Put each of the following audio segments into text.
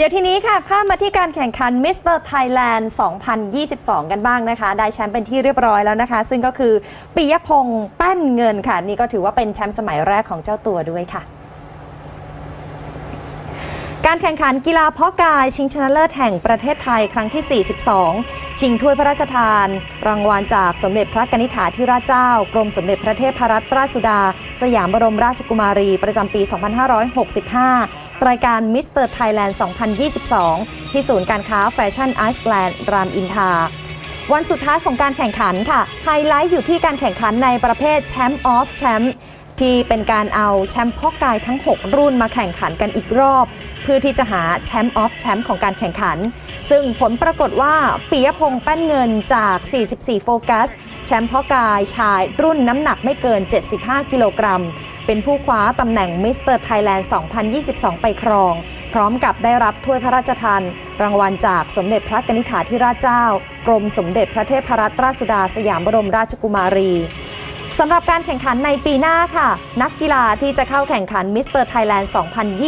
เดี๋ยวทีนี้ค่ะ ข้ามมาที่การแข่งขัน Mr. Thailand 2022 กันบ้างนะคะ ได้แชมป์เป็นที่เรียบร้อยแล้วนะคะ ซึ่งก็คือปิยพงษ์แป้นเงินค่ะ นี่ก็ถือว่าเป็นแชมป์สมัยแรกของเจ้าตัวด้วยค่ะการแข่งขันกีฬาเพาะกายชิงชนะเลิศแห่งประเทศไทยครั้งที่ 42 ชิงถ้วยพระราชทาน รางวัลจากสมเด็จพระกนิษฐาธิราชเจ้า กรมสมเด็จพระเทพรัตนราชสุดา สยามบรมราชกุมารี ประจำปี 2565 รายการมิสเตอร์ไทยแลนด์ 2022 ที่ศูนย์การค้าแฟชั่นไอซ์แลนด์ รามอินทราวันสุดท้ายของการแข่งขันค่ะ ไฮไลท์อยู่ที่การแข่งขันในประเภทแชมป์ออฟแชมป์ที่เป็นการเอาแชมป์พ่อกายทั้ง 6 รุ่นมาแข่งขันกันอีกรอบ เพื่อที่จะหาแชมป์ออฟแชมป์ของการแข่งขัน ซึ่งผลปรากฏว่าปิยพงษ์แป้นเงินจาก 44 โฟกัส แชมป์พ่อกายชายรุ่นน้ำหนักไม่เกิน 75 กิโลกรัม เป็นผู้คว้าตำแหน่งมิสเตอร์ไทยแลนด์ 2022 ไปครอง พร้อมกับได้รับถ้วยพระราชทานรางวัลจากสมเด็จพระกนิษฐาธิราชเจ้า กรมสมเด็จพระเทพรัตนราชสุดาสยามบรมราชกุมารีสำหรับการแข่งขันในปีหน้าค่ะ นักกีฬาที่จะเข้าแข่งขันมิสเตอร์ไทยแลนด์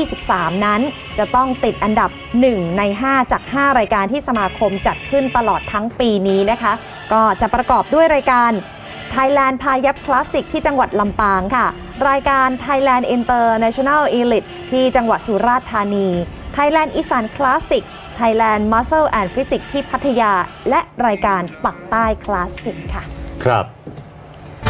2023 นั้น จะต้องติดอันดับ 1 ใน 5 จาก 5 รายการที่สมาคมจัดขึ้นตลอดทั้งปีนี้นะคะ ก็จะประกอบด้วยรายการ Thailand พายัพคลาสสิกที่จังหวัดลำปางค่ะ รายการ Thailand International Elite ที่จังหวัดสุราษฎร์ธานี Thailand อีสานคลาสสิก Thailand Muscle and Physics ที่พัทยา และรายการปักใต้คลาสสิกค่ะ ครับ